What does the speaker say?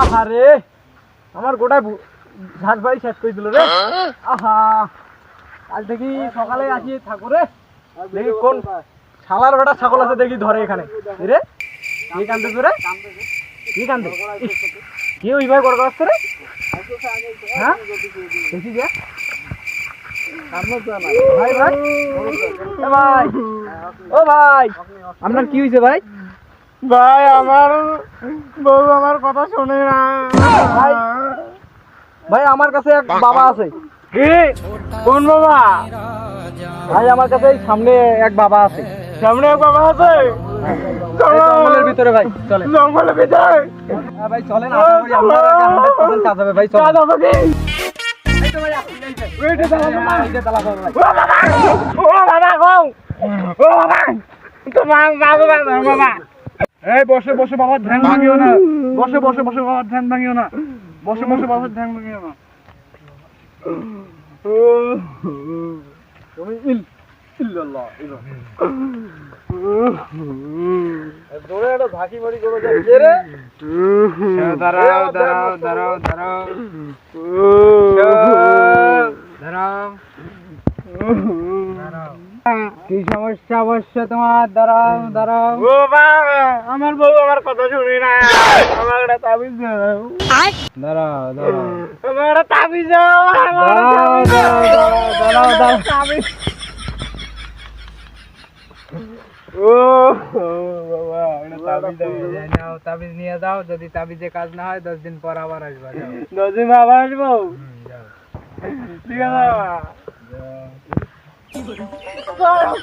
আহারে আমার গোটায় ঝাঁট বাড়ি শেষ করে দিল রে। আহা কাল থেকে সকালে আসি থাকো রে দেখি কোন শালার বেটা ছাগল আছে দেখি ধরে এখানে। রে? কি কান্দে তোরে? কি কান্দে? কি ওই ভাই গড় গড়াচ্ছে রে হ্যাঁ? দেখি যে। ভাই ভাই। ও ভাই। আপনার কি হয়েছে ভাই? ভাই আমার বউ আমার কথা শোনে না। ভাই। ভাই আমার কাছে এক বাবা আছে। কি? কোন বাবা? ভাই আমার কাছে সামনে এক বাবা আছে। সামনে এক বাবা আছে? জঙ্গলের ভিতরে ভাই। চলে জঙ্গলের ভিতরে। হ্যাঁ ভাই চলেন। আশা করি আপনার একটা 100% কাজ হবে ভাই। চলেন। এই বসে বসে বাবার ধ্যান ভাঙিও না। বসে বসে বসে বাবার ধ্যান ভাঙিও না। বসে বসে বাবার ধ্যান ভাঙিও না। দাঁড়াও দাঁড়াও দাঁড়াও দাঁড়াও। কি সমস্যা অবশ্য তোমার? দাঁড়াও দাঁড়াও। ও বাবা আমার বউ আমার কথা শুনি না। আমার একটা তাবিজ দাও। দাঁড়াও দাঁড়াও। আমার একটা তাবিজ দাও। দাঁড়াও দাঁড়াও দাঁড়াও দাঁড়াও তাবিজ ও ও বাবা একটা তাবিজ দাও। নাও তাবিজ নিয়ে যাও। যদি তাবিজে কাজ না হয় দশ দিন পর আবার আসবা। দশ দিন আবার আসব? ঠিক আছে বাবা। চলো,